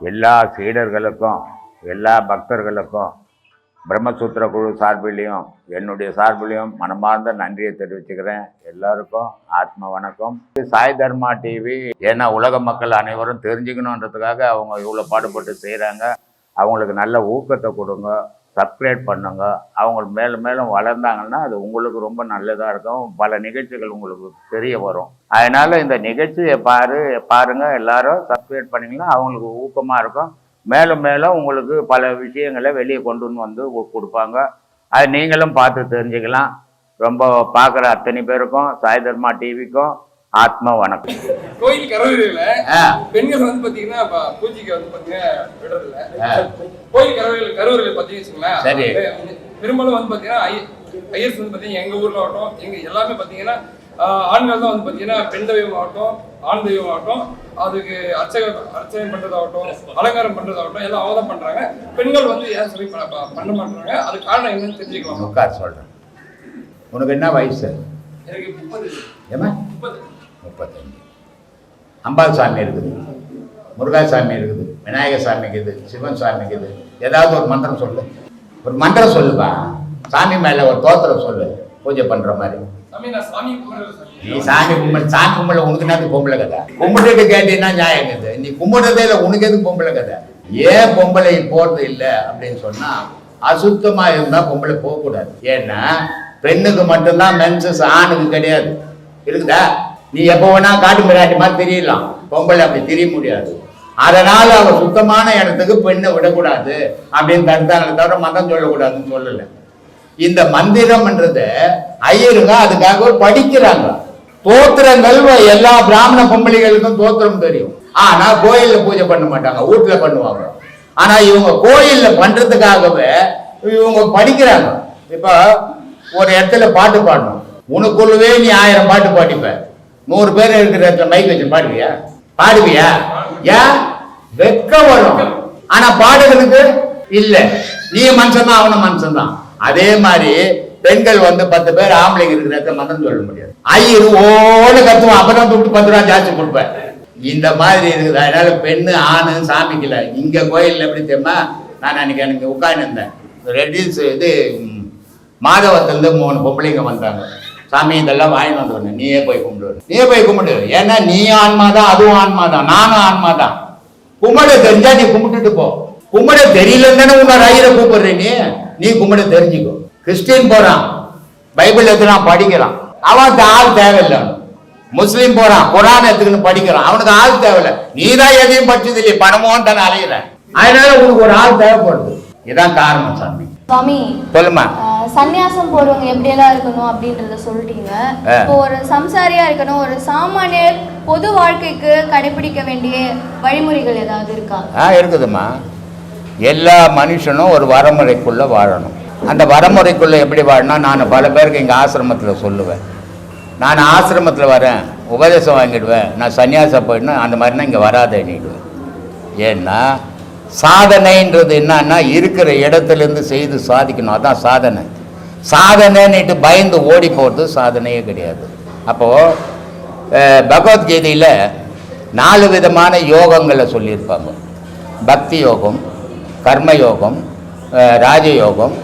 எல்லா சீடர்களுக்கும் எல்லா பக்தர்களுக்கும் பிரம்மசூத்திர குழு சார்பிலையும் என்னுடைய சார்பிலையும் மனமார்ந்த நன்றியை தெரிவிச்சுக்கிறேன். எல்லாருக்கும் ஆத்ம வணக்கம். சாய் தர்மா டிவி ஏன்னா உலக மக்கள் அனைவரும் தெரிஞ்சுக்கணுன்றதுக்காக அவங்க இவ்வளோ பாடுபட்டு செய்கிறாங்க அவங்களுக்கு நல்ல ஊக்கத்தை கொடுங்க. சப்ஸ்கிரைப் பண்ணுங்க. அவங்க மேலும் மேலும் வளர்ந்தாங்கன்னா அது உங்களுக்கு ரொம்ப நல்லதாக இருக்கும். பல நிகழ்ச்சிகள் உங்களுக்கு தெரிய வரும். அதனால் இந்த நிகழ்ச்சியை பாரு பாருங்கள் எல்லாரும் சப்ஸ்கிரைப் பண்ணிங்கன்னா அவங்களுக்கு ஊக்கமாக இருக்கும். மேலும் மேலும் உங்களுக்கு பல விஷயங்களை வெளியே கொண்டு வந்து கொடுப்பாங்க. அது நீங்களும் பார்த்து தெரிஞ்சுக்கலாம். ரொம்ப பார்க்குற அத்தனை பேருக்கும் சாய் தர்மா டிவிக்கும் ஆத்ம வணக்கம் கோயில் கரவையில. பெண்கள் வந்து பாத்தீங்கன்னா பூஜைக்கு வந்து பாத்தீங்கன்னா விடுறதில்ல கோயில் கரவையில் கருவறையில் பாத்தீங்கன்னு சரி. பெரும்பாலும் வந்து பாத்தீங்கன்னா ஐ- ஐயர்ஸ் வந்து பாத்தீங்கன்னா எங்க ஊர்ல ஆகட்டும் எங்க எல்லாமே பாத்தீங்கன்னா ஆண்கள் தான் வந்து பாத்தீங்கன்னா பெண் தெய்வம் ஆகட்டும் ஆண் தெய்வம் ஆகட்டும் அதுக்கு அர்ச்சனை அர்ச்சனை பண்றதாகட்டும் அலங்காரம் பண்றதாகட்டும் எல்லாம் அவங்க தான் பண்றாங்க. பெண்கள் வந்து ஏன் சொல்லி பண்ண மாட்டாங்க அது காரணம் என்னன்னு தெரிஞ்சுக்கலாம். உட்கார் சொல்கிறேன் உனக்கு என்ன வயசு? எனக்கு முப்பது. ஏமா முப்பது. முப்பத்தஞ்சு. அம்பாள் சாமி இருக்குது முருகா சாமி இருக்குது விநாயகர் சாமிக்கு இது சிவன் சாமிக்கு இது. ஏதாவது ஒரு மந்திரம் சொல்லு. ஒரு மந்திரம் சொல்லுப்பா. சாமி மேலே ஒரு தோத்திரம் சொல்லு. பூஜை பண்ணுற மாதிரி. சாமி சாமி நீ சாமி. சாமி கும்பிடு. சாமி கும்பல உனக்கு என்ன பொம்பளை கதை? கும்பிட்டுட்டு கேட்டீங்கன்னா நியாயம் இது. நீ கும்பிடுறதே இல்லை உனக்கு எதுக்கு பொம்பளை கதை? ஏன் பொம்பளை போறது இல்லை அப்படின்னு சொன்னா அசுத்தமா இருந்தா பொம்பளை போகக்கூடாது. ஏன்னா பெண்ணுக்கு மட்டும்தான் மென்சஸ் ஆணுக்கு கிடையாது. இருக்குதா? நீ எப்போ வேணா காட்டு மிராட்டி மாதிரி தெரியலாம். பொம்பளை அப்படி தெரிய முடியாது. அதனால அவ சுத்தமான இடத்துக்கு பெண்ணை விடக்கூடாது அப்படின்னு தடுத்தாங்க தவிர மதம் சொல்லக்கூடாதுன்னு சொல்லலை. இந்த மந்திரம்ன்றத ஐயருங்க அதுக்காக படிக்கிறாங்க. தோத்திரங்கள் எல்லா பிராமண பொம்பளைகளுக்கும் தோத்திரம் தெரியும். ஆனா கோயில்ல பூஜை பண்ண மாட்டாங்க வீட்டுல பண்ணுவாங்க. ஆனா இவங்க கோயில்ல பண்றதுக்காகவே இவங்க படிக்கிறாங்க. இப்ப ஒரு இடத்துல பாட்டு பாடணும். உனக்குள்ளவே நீ ஆயிரம் பாட்டு பாடிப்ப. நூறு பேர் இருக்கிற மைக் வச்சு பாடுவியா? பாடுவியா? ஏன் வெக்கம் வரும். ஆனா பாடுறதுக்கு இல்ல. நீ மனுஷன் தான் அவனும் மனுஷன் தான் அதே மாதிரி பெண்கள் வந்து பத்து பேர் ஆம்பளைங்க இருக்கிற மனம் சொல்ல முடியாது. ஐயரு ஓடு கத்துவோம் அப்பதான் துட்டு பத்து ரூபா ஜாஸ்தி கொடுப்பேன். இந்த மாதிரி இருக்குது. அதனால பெண்ணு ஆணு சாமிக்கல. இங்க கோயில்ல எப்படி தெரியுமா? நான் அன்னைக்கு எனக்கு உட்காந்து இருந்தேன் ரெட்டில்ஸ் இது மாதவத்திலிருந்து மூணு பொம்பளைங்க வந்தாங்க. சாமி இதெல்லாம் வாங்கிட்டு வந்து நீயே போய் கும்பிடு நீயே போய் கும்பிடு ஏன்னா நீ ஆன்மா தான் அதுவும் ஆன்மா தான் நானும் ஆன்மா தான் கும்பிட தெரிஞ்சா நீ கும்பிட்டுட்டு போ. கும்பிட தெரியலன்னு தானே உன்னை ஐயரை கூப்பிடுற நீ. நீ கும்பிட தெரிஞ்சுக்கோ. கிறிஸ்டின் போறான். பைபிள் எடுத்துலாம் படிக்கிறான். அவன் ஆள் தேவையில்லை. அவனுக்கு. முஸ்லீம் போறான். குரான் எடுத்துக்கின்னு படிக்கிறான். அவனுக்கு ஆள் தேவையில்லை. நீ தான் எதையும் படிச்சது இல்லையே. பணமும் தானே அலையிற அதனால உனக்கு ஒரு ஆள் தேவைப்படுது. இதான் காரணம் சாமி. சுவாமி சொல்லுமா சந்நியாசம் போறவங்க எப்படியெல்லாம் இருக்கணும் அப்படின்றத சொல்லிட்டீங்க. இப்போ ஒரு சம்சாரியா இருக்கணும் ஒரு சாமானியர் பொது வாழ்க்கைக்கு கடைபிடிக்க வேண்டிய வழிமுறைகள் ஏதாவது இருக்கா? ஆ இருக்குதும்மா. எல்லா மனுஷனும் ஒரு வரமுறைக்குள்ள வாழணும். அந்த வரமுறைக்குள்ள எப்படி வாழணும் நான் பல பேருக்கு எங்கள் ஆசிரமத்தில் சொல்லுவேன். நான் ஆசிரமத்தில் வரேன் உபதேசம் வாங்கிடுவேன் நான் சன்னியாசம் போயிடணும் அந்த மாதிரினா இங்கே வராதேன்னிடுவேன். ஏன்னா சாதனைன்றது என்னன்னா இருக்கிற இடத்துலேருந்து செய்து சாதிக்கணும். அதான் சாதனை. சாதனைன்னுட்டு பயந்து ஓடி போகிறது சாதனையே கிடையாது. அப்போது பகவத்கீதையில் நாலு விதமான யோகங்களை சொல்லியிருப்பாங்க. பக்தி யோகம் கர்ம யோகம் ராஜயோகம்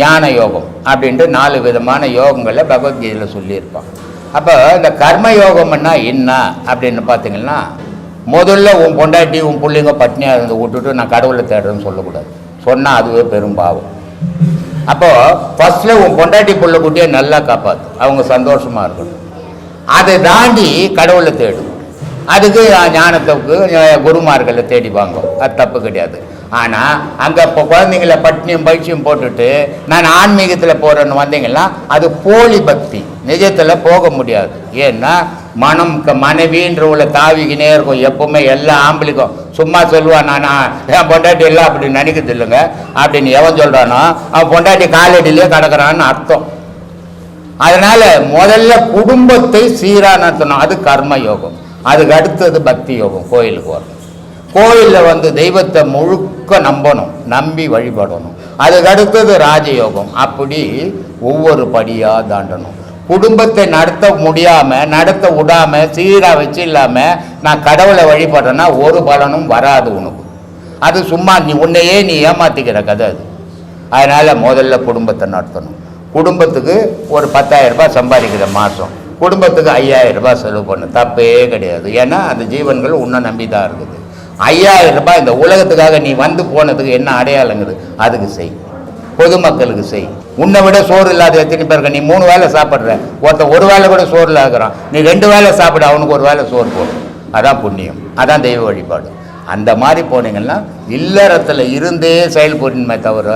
ஞான யோகம் அப்படின்ட்டு நாலு விதமான யோகங்களை பகவத்கீதையில் சொல்லியிருப்பாங்க. அப்போ இந்த கர்ம யோகம்னா என்ன அப்படின்னு பார்த்தீங்கன்னா முதல்ல உன் பொண்டாட்டி உன் பிள்ளைங்க பட்னியாக இருந்து விட்டுட்டு நான் கடவுளை தேடுறேன்னு சொல்லக்கூடாது. சொன்னால் அதுவே பெரும் பாவம். அப்போது ஃபஸ்ட்டில் உன் பொண்டாட்டி புள்ள குட்டியை நல்லா காப்பாற்று அவங்க சந்தோஷமாக இருக்கணும். அதை தாண்டி கடவுளை தேடும் அதுக்கு ஞானத்துக்கு குருமார்களை தேடி வாங்க அது தப்பு கிடையாது. ஆனால் அங்கே இப்போ குழந்தைங்கள பட்னியும் பயிற்சியும் போட்டுட்டு நான் ஆன்மீகத்தில் போகிறேன்னு வந்தீங்கன்னா அது போலி பக்தி. நிஜத்தில் போக முடியாது. ஏன்னா மனம் க- மனைவின்றவளை தாவிக்கினே இருக்கும் எப்பவுமே எல்லா ஆம்பளைக்கும் சும்மா சொல்லுவான் நான் என் பொண்டாட்டி எல்லாம் அப்படி நினைக்கிறது இல்லைங்க. அப்படின்னு எவன் சொல்கிறானோ அவன் பொண்டாட்டி காலடியிலே கிடக்குறான்னு அர்த்தம். அதனால முதல்ல குடும்பத்தை சீரா நடத்தணும் அது கர்ம யோகம் அதுக்கு அடுத்தது பக்தி யோகம் கோயிலுக்கு வரும் கோயிலில் வந்து தெய்வத்தை முழுக்க நம்பணும் நம்பி வழிபடணும். அதுக்கு அடுத்தது ராஜயோகம். அப்படி ஒவ்வொரு படியாக தாண்டணும். குடும்பத்தை நடத்த முடியாமல் நடத்த விடாம சீராக வச்சு இல்லாமல் நான் கடவுளை வழிபடுறேன்னா ஒரு பலனும் வராது உனக்கு. அது சும்மா நீ உன்னையே நீ ஏமாத்திக்கிற கதை அது. அதனால் முதல்ல குடும்பத்தை நடத்தணும். குடும்பத்துக்கு ஒரு 10000 ரூபாய் சம்பாதிக்கிற மாதம் குடும்பத்துக்கு 5000 ரூபாய் செலவு பண்ணு தப்பே கிடையாது. ஏன்னா அந்த ஜீவன்கள் உன்னை நம்பி தான் இருக்குது. 5000 ரூபாய் இந்த உலகத்துக்காக நீ வந்து போனதுக்கு என்ன அடையாளங்குது அதுக்கு செய். பொதுமக்களுக்கு செய். உன்னை விட சோறு இல்லாத எத்தனை பேர் நீ மூணு வேளை சாப்பிட்ற. ஒருத்தன் ஒரு வேளை கூட சோறு இல்லாதுக்கிறான் நீ ரெண்டு வேளை சாப்பிட அவனுக்கு ஒரு வேளை சோறு போடும் அதான் புண்ணியம். அதான் தெய்வ வழிபாடு. அந்த மாதிரி போனீங்கன்னா இல்லறத்தில் இருந்தே செயல்படணுமே தவிர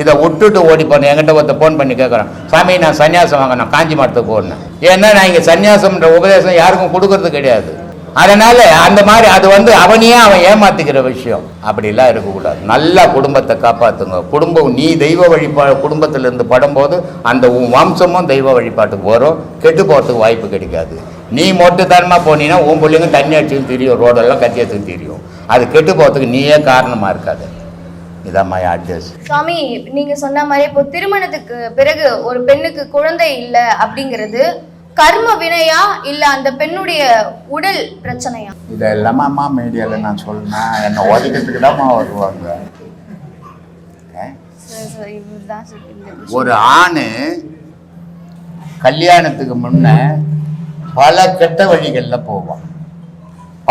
இதை விட்டுட்டு ஓடி போனேன் என்கிட்ட ஒருத்த ஃபோன் பண்ணி கேட்குறான் சாமி நான் சன்னியாசம் வாங்கினேன் காஞ்சி மரத்துக்கு போனேன் ஏன்னா நான் இங்கே சன்னியாசம்ன்ற உபதேசம் யாருக்கும் கொடுக்கறது கிடையாது. அதனால அந்த மாதிரி அது வந்து அவனையே அவன் ஏமாத்துக்கிற விஷயம். அப்படிலாம் இருக்கக்கூடாது. நல்லா குடும்பத்தை காப்பாற்றுங்க குடும்பம் நீ தெய்வ வழிபாடு குடும்பத்திலேருந்து படும்போது அந்த உன் வம்சமும் தெய்வ வழிபாட்டுக்கு வரும். கெட்டு போகிறதுக்கு வாய்ப்பு கிடைக்காது. நீ மொட்டுத்தனமாக போனீங்கன்னா உன் பிள்ளைங்க தண்ணி அடிச்சுன்னு தெரியும் ரோடெல்லாம் கத்தி அடிச்சுன்னு தெரியும். அது கெட்டு போகிறதுக்கு நீயே காரணமாக இருக்காது. இதான் மை அட்ஜஸ்ட் சுவாமி நீங்க சொன்ன மாதிரி இப்போ திருமணத்துக்கு பிறகு ஒரு பெண்ணுக்கு குழந்தை இல்லை அப்படிங்கிறது கர்ம வினையா இல்ல அந்த பெண்ணுடைய உடல் பிரச்சனையா? இதெல்லாம் அம்மா மீடியாவில் நான் சொன்னா என்னை ஒதுக்கிறதுக்கு தான்மா வருவாங்க. ஒரு ஆண் கல்யாணத்துக்கு முன்ன பல கெட்ட வழிகளில் போவான்.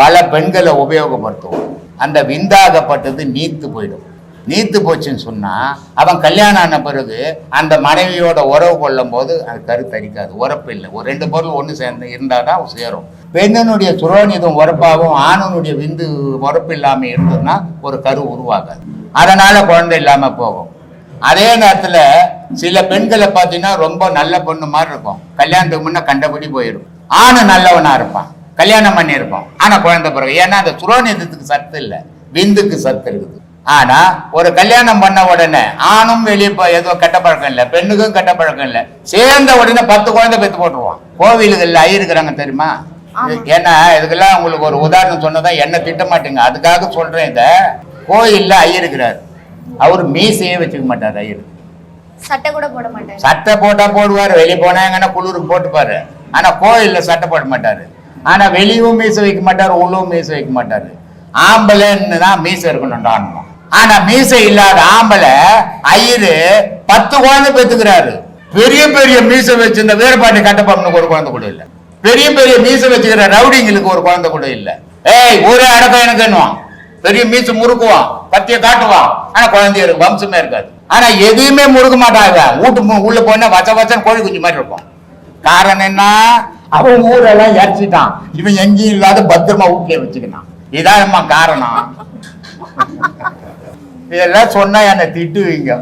பல பெண்களை உபயோகப்படுத்துவான். அந்த விந்தாகப்பட்டது நீத்து போயிடும். நீத்து போச்சுன்னு சொன்னால் அவன் கல்யாணம் ஆன பிறகு அந்த மனைவியோட உறவு கொள்ளும் போது அது கருத்தரிக்காது உறப்பு இல்லை. ஒரு ரெண்டு பொருள் ஒன்று சேர்ந்து இருந்தால் தான் சேரும். பெண்ணனுடைய சுரோனிதம் உறப்பாகவும் ஆணனுடைய விந்து உறப்பு இல்லாமல் இருந்ததுன்னா ஒரு கரு உருவாகாது. அதனால் குழந்தை இல்லாமல் போகும். அதே நேரத்தில் சில பெண்களை பார்த்தீங்கன்னா ரொம்ப நல்ல பொண்ணு மாதிரி இருக்கும். கல்யாணத்துக்கு முன்னே கண்டபடி போயிடும். ஆணு நல்லவனாக இருப்பான். கல்யாணம் பண்ணியிருப்பான். ஆனால் குழந்தை பிறகு ஏன்னா அந்த சுரோனிதத்துக்கு சத்து இல்லை. விந்துக்கு சத்து இருக்குது. ஆனா ஒரு கல்யாணம் பண்ண உடனே ஆணும் வெளியே ஏதோ கெட்ட பழக்கம் இல்லை பெண்ணுக்கும் கெட்ட பழக்கம் இல்லை சேர்ந்த உடனே பத்து குழந்தை பெற்று போட்டுருவான். கோவிலுகளில் ஐயிருக்கிறாங்க தெரியுமா? ஏன்னா இதுக்கெல்லாம் உங்களுக்கு ஒரு உதாரணம் சொன்னதா என்ன திட்ட மாட்டீங்க? அதுக்காக சொல்றேன் இதை. கோயில்ல ஐயிருக்கிறார் அவர் மீசையே வச்சுக்க மாட்டார் ஐயர் சட்டை கூட போட மாட்டேன் சட்டை போட்டா போடுவார் வெளியே போனா எங்கன்னா குளிருக்கு போட்டுப்பாரு. ஆனா கோயில்ல சட்டை போட மாட்டாரு. ஆனா வெளியவும் மீசை வைக்க மாட்டாரு உள்ளவும் மீசை வைக்க மாட்டாரு. ஆம்பளைன்னு தான் மீசை இருக்கணும்டான்னு ஆனா மீசை இல்லாத ஆம்பளை ஐயரு பத்து குழந்தை பெத்துக்கிறாரு. பெரிய பெரிய மீசை வச்சிருந்த வீரபாண்டி கட்டப்பொம்மனுக்கு ஒரு குழந்தை கூட இல்ல. பெரிய பெரிய மீசை வச்சுக்கிற ரவுடிங்களுக்கு ஒரு குழந்தை கூட இல்ல. ஏய் ஒரே அடக்கம் எனக்குன்னுவான் பெரிய மீசு முறுக்குவான் பத்திய காட்டுவான் ஆனா குழந்தைய இருக்கு வம்சமே இருக்காது. ஆனா எதையுமே முறுக்க மாட்டாங்க. வீட்டு உள்ள போனா வச்ச வச்சன் கோழி குஞ்சு மாதிரி இருக்கும். காரணம் என்ன? அவன் ஊரெல்லாம் இறச்சிட்டான் இவன் எங்கேயும் இல்லாத பத்திரமா வீட்லயே வச்சுக்கினான். இதான் காரணம். இதெல்லாம் சொன்னா என்னை திட்டுவீங்க.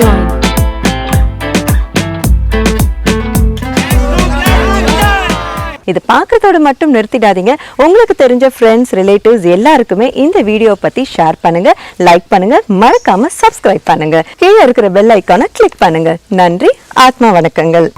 Join. இது பார்க்குறதோடு மட்டும் நிறுத்திடாதீங்க. உங்களுக்கு தெரிஞ்ச ஃப்ரெண்ட்ஸ் ரிலேட்டிவ்ஸ் எல்லாருக்குமே இந்த வீடியோ பற்றி ஷேர் பண்ணுங்க லைக் பண்ணுங்க மறக்காம சப்ஸ்கிரைப் பண்ணுங்க. கீழே இருக்கிற பெல் ஐக்கானை கிளிக் பண்ணுங்க. நன்றி ஆத்மா வணக்கங்கள்.